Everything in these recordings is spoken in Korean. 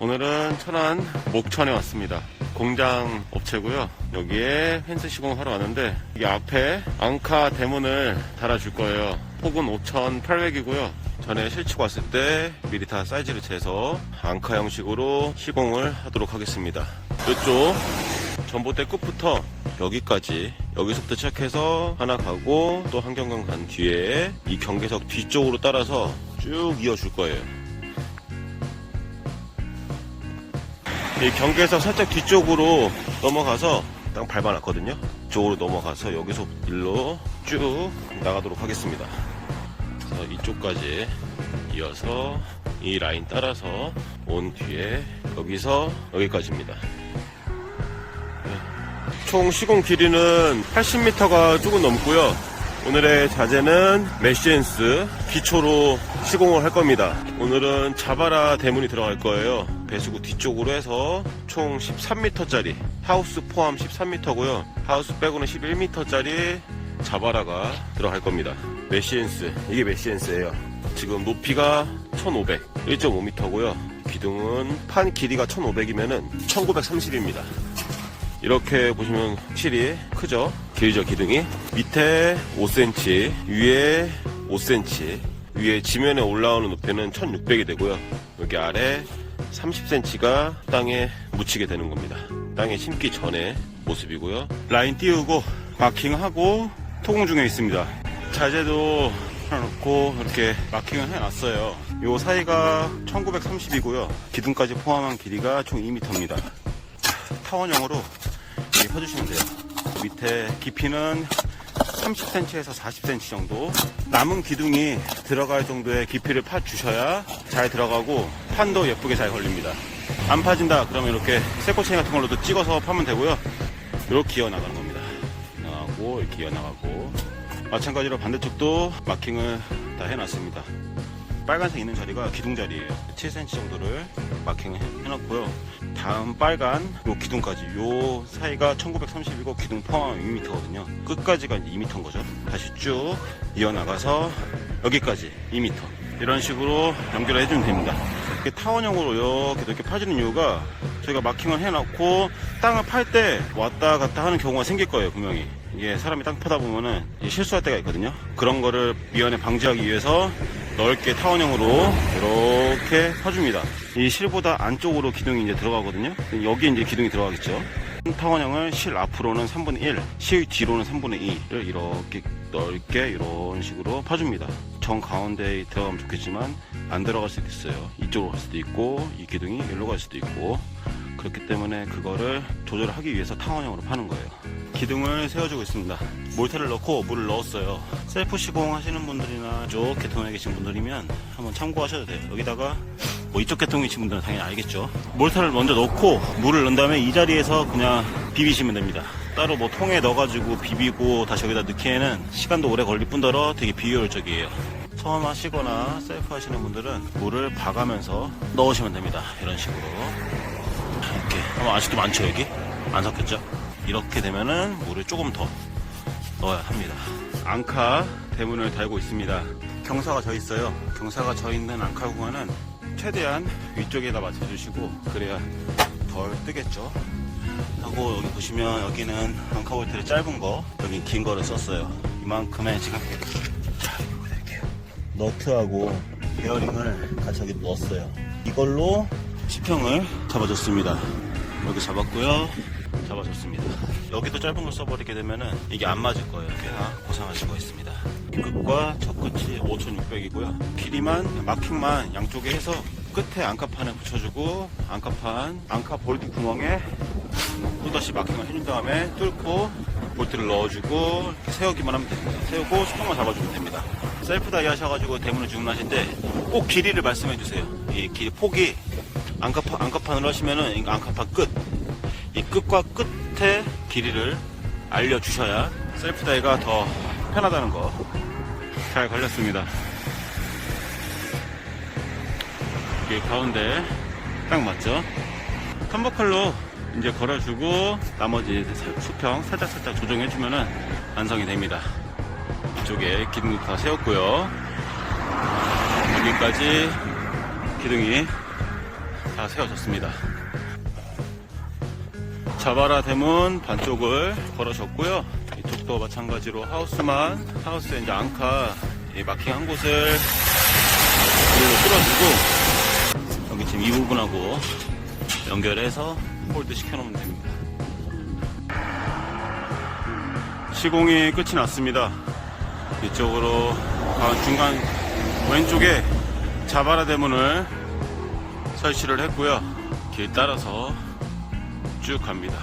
오늘은 천안 목천에 왔습니다. 공장 업체고요. 여기에 펜스 시공하러 왔는데 이 앞에 앙카 대문을 달아줄 거예요. 폭은 5,800이고요. 전에 실측 왔을 때 미리 다 사이즈를 재서 앙카 형식으로 시공을 하도록 하겠습니다. 이쪽 전봇대 끝부터 여기까지 여기서부터 시작해서 하나 가고 또 한 경관 간 뒤에 이 경계석 뒤쪽으로 따라서 쭉 이어줄 거예요. 경계석 살짝 뒤쪽으로 넘어가서 땅 밟아놨거든요. 쪽으로 넘어가서 여기서 일로 쭉 나가도록 하겠습니다. 그래서 이쪽까지 이어서 이 라인 따라서 온 뒤에 여기서 여기까지입니다. 총 시공 길이는 80m가 조금 넘고요. 오늘의 자재는 메시엔스 기초로 시공을 할 겁니다. 오늘은 자바라 대문이 들어갈 거예요. 배수구 뒤쪽으로 해서 총 13m짜리 하우스 포함 13m고요. 하우스 빼고는 11m짜리 자바라가 들어갈 겁니다. 메시엔스 이게 메시엔스예요. 지금 높이가 1500 1.5m고요. 기둥은 판 길이가 1500이면은 1930입니다. 이렇게 보시면 확실히 크죠? 길죠, 기둥이? 밑에 5cm, 위에 5cm, 위에 지면에 올라오는 높이는 1600이 되고요. 여기 아래 30cm가 땅에 묻히게 되는 겁니다. 땅에 심기 전에 모습이고요. 라인 띄우고 마킹하고 토공 중에 있습니다. 자재도 해놓고 이렇게 마킹을 해놨어요. 요 사이가 1930이고요. 기둥까지 포함한 길이가 총 2m입니다. 타원형으로 이렇게 펴주시면 돼요. 그 밑에 깊이는 30cm에서 40cm 정도. 남은 기둥이 들어갈 정도의 깊이를 파 주셔야 잘 들어가고 판도 예쁘게 잘 걸립니다. 안 파진다 그러면 이렇게 쇠꼬챙이 같은 걸로도 찍어서 파면 되고요. 이렇게 이어 나가는 겁니다. 나가고 이렇게 이어 나가고 마찬가지로 반대쪽도 마킹을 다 해놨습니다. 빨간색 있는 자리가 기둥 자리예요. 7cm 정도를 마킹을 해- 해놨고요. 다음 빨간 요 기둥까지 요 사이가 1930이고 기둥 포함 2m거든요. 끝까지가 이제 2m인 거죠. 다시 쭉 이어나가서 여기까지 2m. 이런 식으로 연결을 해주면 됩니다. 이렇게 타원형으로 이렇게 이렇게 파지는 이유가 저희가 마킹을 해놓고 땅을 팔 때 왔다 갔다 하는 경우가 생길 거예요, 분명히. 이게 사람이 땅 파다 보면은 실수할 때가 있거든요. 그런 거를 미연에 방지하기 위해서 넓게 타원형으로 이렇게 파줍니다. 이 실보다 안쪽으로 기둥이 이제 들어가거든요. 여기 이제 기둥이 들어가겠죠. 타원형을 실 앞으로는 3분의 1, 실 뒤로는 3분의 2를 이렇게 넓게 이런 식으로 파줍니다. 정 가운데에 들어가면 좋겠지만 안 들어갈 수도 있어요. 이쪽으로 갈 수도 있고 이 기둥이 여기로 갈 수도 있고 그렇기 때문에 그거를 조절하기 위해서 타원형으로 파는 거예요. 기둥을 세워주고 있습니다. 몰타를 넣고 물을 넣었어요. 셀프 시공 하시는 분들이나 이쪽 계통에 계신 분들이면 한번 참고하셔도 돼요. 여기다가 뭐 이쪽 계통에 계신 분들은 당연히 알겠죠. 몰타를 먼저 넣고 물을 넣은 다음에 이 자리에서 그냥 비비시면 됩니다. 따로 뭐 통에 넣어가지고 비비고 다시 여기다 넣기에는 시간도 오래 걸릴 뿐더러 되게 비효율적이에요. 처음 하시거나 셀프 하시는 분들은 물을 봐가면서 넣으시면 됩니다. 이런 식으로. 이렇게. 아직도 많죠, 여기? 안 섞였죠? 이렇게 되면은 물을 조금 더 넣어야 합니다. 앙카 대문을 달고 있습니다. 경사가 져 있어요. 경사가 져 있는 앙카 구간은 최대한 위쪽에다 맞춰주시고 그래야 덜 뜨겠죠. 하고 여기 보시면 여기는 앙카 볼트를 짧은 거, 여기 긴 거를 썼어요. 이만큼의 지금. 너트하고 베어링을 같이 여기 넣었어요. 이걸로 시평을 잡아줬습니다. 여기 잡았고요. 잡아줬습니다. 여기도 짧은 걸 써버리게 되면은 이게 안 맞을 거예요. 꽤나 고생하시고 있습니다. 이 끝과 저 끝이 5,600이고요. 길이만 마킹만 양쪽에 해서 끝에 앙카판을 붙여주고 앙카판 앙카 볼트 구멍에 또다시 마킹을 해준 다음에 뚫고 볼트를 넣어주고 세우기만 하면 됩니다. 세우고 수평만 잡아주면 됩니다. 셀프 다이 하셔가지고 대문을 주문하실 때 꼭 길이를 말씀해 주세요. 이길 폭이 앙카판, 앙카판을 하시면은 이 앙카판 끝, 이 끝과 끝의 길이를 알려주셔야 셀프 다이가 더 편하다는 거 잘 걸렸습니다. 이게 가운데 딱 맞죠? 텀버컬로 이제 걸어주고 나머지 사- 수평 살짝살짝 조정해주면은 완성이 됩니다. 이쪽에 기둥도 다 세웠고요. 여기까지 기둥이 다 세워졌습니다. 자바라 대문 반쪽을 걸어줬고요. 이쪽도 마찬가지로 하우스만 하우스에 이제 앙카 이 마킹한 곳을 그리고 뚫어주고 여기 지금 이 부분하고 연결해서 홀드 시켜놓으면 됩니다. 시공이 끝이 났습니다. 이쪽으로 아, 중간 왼쪽에 자바라 대문을 설치를 했고요. 길 따라서 쭉 갑니다.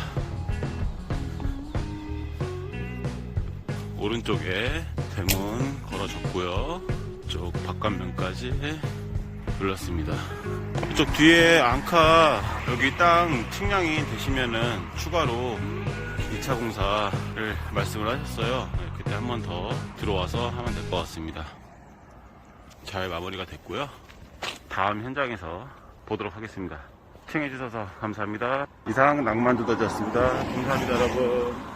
오른쪽에 대문 걸어줬고요. 쪽 바깥면까지 눌렀습니다. 이쪽 뒤에 앙카 여기 땅 측량이 되시면은 추가로 2차 공사를 말씀을 하셨어요. 네, 그때 한 번 더 들어와서 하면 될 것 같습니다. 잘 마무리가 됐고요. 다음 현장에서 보도록 하겠습니다. 시청해주셔서 감사합니다. 이상 낭만 두더지였습니다. 감사합니다, 여러분.